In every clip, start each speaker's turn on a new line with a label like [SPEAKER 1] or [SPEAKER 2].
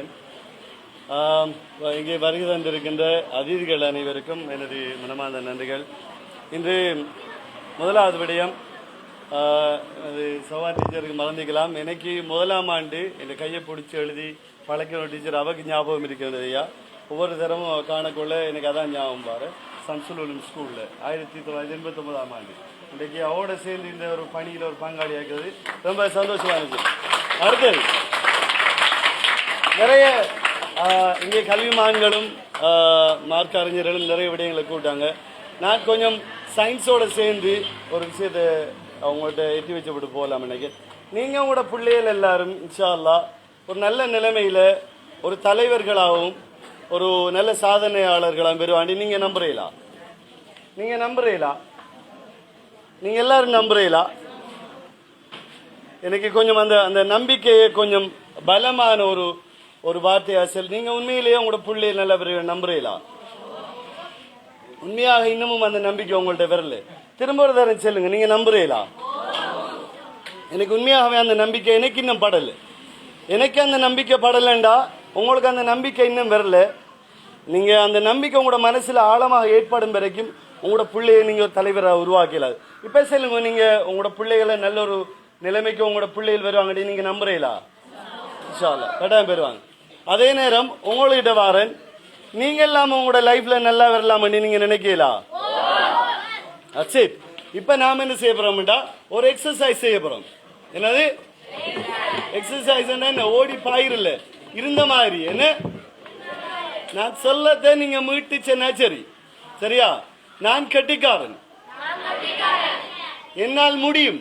[SPEAKER 1] இருக்கேன் இங்கே வருகை தந்திருக்கின்ற அதிதிகள் அனைவருக்கும் எனது மனமார்ந்த நன்றிகள். இன்று முதலாவது விடயம் ஆ, அது சவா டீச்சருக்கு மறந்துக்கலாம் எனக்கு முதலாம் ஆண்டு இந்த கையை பிடிச்சி எழுதி பழக்கிற டீச்சர் அவருக்கு ஞாபகம் இருக்கிறது ஐயா. ஒவ்வொரு தரமும் காணக்குள்ள எனக்கு அதான் ஞாபகம் பாரு சன்சுலூலம் ஸ்கூலில் ஆயிரத்தி தொள்ளாயிரத்தி எண்பத்தி ஒன்பதாம் ஆண்டு. இன்றைக்கு அவரோட சேர்ந்து இந்த ஒரு பணியில் ஒரு பங்காளியாக்குறது ரொம்ப சந்தோஷமா இருந்துச்சு. அடுத்தது நிறைய இங்கே கல்விமான்களும் ஆஹ், மார்க் அறிஞர்களும் நிறைய விடயங்களை கூட்டாங்க நான் கொஞ்சம் சயின்ஸோட சேர்ந்து ஒரு விஷயத்தை அவங்கள்ட்ட எட்டி வச்சுப்பட்டு போகலாம் இன்னைக்கு. நீங்கள் உங்களோட பிள்ளைகள் எல்லாரும் இன்ஷா அல்லாஹ் ஒரு நல்ல நிலைமையில் ஒரு தலைவர்களாகவும் ஒரு நல்ல சாதனையாளர்களாகவும் பெறுவாண்டி நீங்கள் நம்புறீங்களா? நீங்கள் நம்புறீங்களா? நீங்கள் எல்லாரும் நம்புறீங்களா? எனக்கு கொஞ்சம் அந்த அந்த நம்பிக்கையை கொஞ்சம் பலமான ஒரு ஒரு வார்த்தையா செல் நீங்க உண்மையிலேயே உங்களோட பிள்ளைய நல்ல நம்புறீங்களா? உண்மையாக இன்னமும் அந்த நம்பிக்கை உங்கள்ட்ட வரல. திரும்ப ஒரு தரம் சொல்லுங்க நீங்க நம்புறீங்களா? எனக்கு உண்மையாகவே அந்த நம்பிக்கை எனக்கு இன்னும் படல. எனக்கு அந்த நம்பிக்கை படலண்டா உங்களுக்கு அந்த நம்பிக்கை இன்னும் வரல. நீங்க அந்த நம்பிக்கை உங்களோட மனசுல ஆழமாக ஏற்படும் வரைக்கும் உங்களோட பிள்ளையை நீங்க ஒரு தலைவரை உருவாக்கலாது இப்ப சொல்லுங்க நீங்க உங்களோட பிள்ளைகளை நல்ல ஒரு நிலைமைக்கு உங்களோட பிள்ளைகள் வருவாங்கடி நீங்க நம்புறீங்களா? இன்ஷா அல்லாஹ் கட்டாயம் பெறுவாங்க அதே நேரம் உங்கள்கிட்ட வாரன். நீங்க இல்லாம உங்களோட லைஃப்ல நல்லா வரலாம்னு நீங்க நினைக்கலா சரி இப்ப நாம என்ன செய்ய போறோம்டா ஒரு எக்ஸசைஸ் செய்ய போறோம். என்னது? எக்ஸசைஸ் என்ன? ஓடி பாயிரல. இருந்த மாதிரி. என்ன? நான் சொல்லத்தை நீங்க மீட்டுச்சேன்னா சரி சரியா? நான் கட்டிக்காரன். என்னால் முடியும்.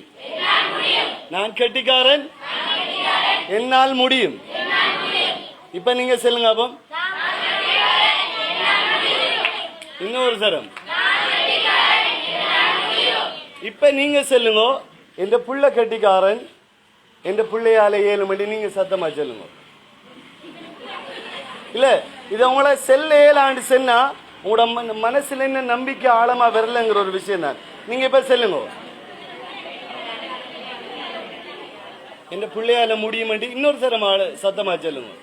[SPEAKER 1] நான் கட்டிக்காரன். என்னால் முடியும். இப்ப நீங்க சொல்லுங்க அப்போ. இன்னொரு சரம். இப்ப நீங்க சொல்லுங்க இந்த புள்ள கட்டிக்காரன் இந்த பிள்ளையால ஏழு மணி நீங்க சத்தமா சொல்லுங்க. இல்ல இது உங்கள செல்ல ஏழாண்டு சென்னா உங்களோட மனசுல என்ன நம்பிக்கை ஆழமா வரலங்கிற ஒரு விஷயம் தான். நீங்க இப்ப சொல்லுங்க. என் பிள்ளையால முடியும் இன்னொரு தரம் ஆளு- சத்தமா சொல்லுங்க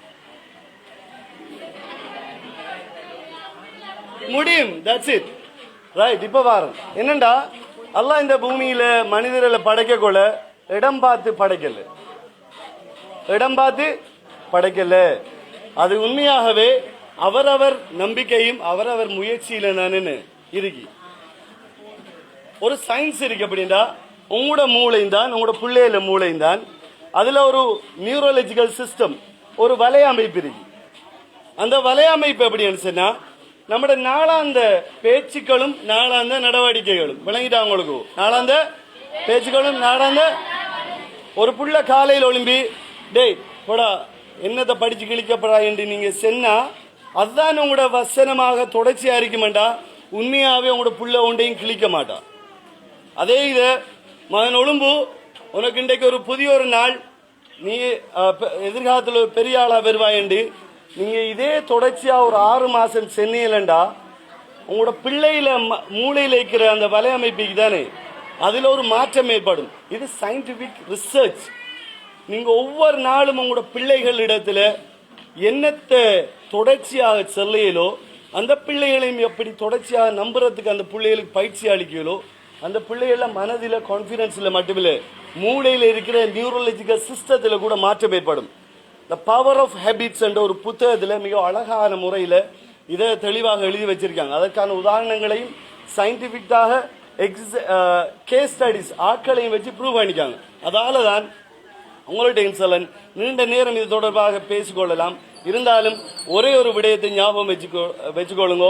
[SPEAKER 1] முடியும் தட்ஸ் இட் ரைட் இப்ப வாரம் என்னண்டா அல்லாஹ் இந்த பூமியில மனிதர்களை படைக்க கொள்ள இடம் பார்த்து படைக்கல இடம் பார்த்து படைக்கல அது உண்மையாகவே அவரவர் நம்பிக்கையும் அவரவர் முயற்சியில நானு இருக்கு ஒரு சயின்ஸ் இருக்கு அப்படின்னா உங்களோட மூளையும் தான் உங்களோட பிள்ளையில மூளையும் தான் அதுல ஒரு நியூரலஜிக்கல் சிஸ்டம் ஒரு வலைய அமைப்பு இருக்கு. அந்த வலைய அமைப்பு எப்படின்னு சொன்னா நம்மட நாளாந்த பேச்சுக்களும் நாளாந்த நடவடிக்கைகளும். விளங்கிட்டா உங்களுக்கு? நாளாந்த பேச்சுக்களும் நாளாந்த ஒரு புள்ள காலையில் ஒளிம்பி டேய் போடா என்னத்தை படிச்சு கிழிக்கப்படா என்று நீங்க சென்னா அதுதான் உங்களோட வசனமாக தொடர்ச்சியா இருக்குமெண்டா? உண்மையாவே உங்களோட புள்ள ஒன்றையும் கிழிக்க மாட்டா. அதே இது மகன் ஒழும்பு உனக்கு இன்றைக்கு ஒரு புதிய ஒரு நாள். நீ பெ- எதிர்காலத்தில் ஒரு பெரிய ஆளா வருவாயண்டு. நீங்க இதே தொடர்ச்சியா ஒரு ஆறு மாசம் சென்னையிலண்டா உங்களோட பிள்ளையில ம- மூளையில இருக்கிற அந்த வலையமைப்புக்கு தானே அதுல ஒரு மாற்றம் ஏற்படும். இது சயின்டிபிக் ரிசர்ச் நீங்க ஒவ்வொரு நாளும் உங்களோட பிள்ளைகள் இடத்துல என்னத்தை தொடர்ச்சியாக செல்லையிலோ அந்த பிள்ளைகளையும் எப்படி தொடர்ச்சியாக நம்புறதுக்கு அந்த பிள்ளைகளுக்கு பயிற்சி அளிக்கலோ அந்த பிள்ளைகள மனதில் கான்ஃபிடென்ஸில் மட்டுமில்ல மூளையில் இருக்கிற நியூரலஜிக்கல் சிஸ்டத்தில் கூட மாற்றம் ஏற்படும். த பவர் ஆஃப் ஹேபிட்ஸ் என்ற ஒரு புத்தகத்தில் மிக அழகான முறையில் இதை தெளிவாக எழுதி வச்சிருக்காங்க. அதற்கான உதாரணங்களையும் சயின்டிஃபிக்காக சயின்டிபிக்காக கேஸ் ஸ்டடிஸ் ஆட்களையும் வச்சு ப்ரூவ் பண்ணிக்காங்க. அதால தான் உங்களுடைய இன்சலன் நீண்ட நேரம் இது தொடர்பாக பேசிக்கொள்ளலாம். இருந்தாலும் ஒரே ஒரு விடயத்தை ஞாபகம் வச்சுக்கோ வச்சுக்கொள்ளுங்க.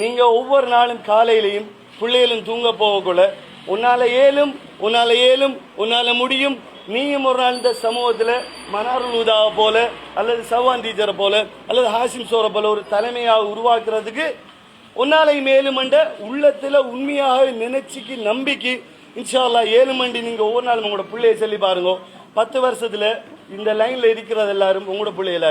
[SPEAKER 1] நீங்கள் ஒவ்வொரு நாளும் காலையிலையும் பிள்ளைகளும் தூங்க போகக்குள்ள உன்னால ஏலும் உன்னால ஏலும் உன்னால முடியும். நீயும் ஒரு நாள் இந்த சமூகத்தில் மனாருல் உதாவை போல அல்லது சவான் டீச்சரை போல அல்லது ஹாசிம் சோரை போல ஒரு தலைமையாக உருவாக்குறதுக்கு உன்னாலை மேலுமண்ட உள்ளத்தில் உண்மையாக நினைச்சிக்கு நம்பிக்கை. இன்ஷா ஏழுமண்டி நீங்கள் ஒவ்வொரு நாளும் உங்களோட பிள்ளைய சொல்லி பாருங்க. பத்து வருஷத்தில் இந்த லைனில் இருக்கிறது எல்லாரும் உங்களோட பிள்ளை எல்லாரும்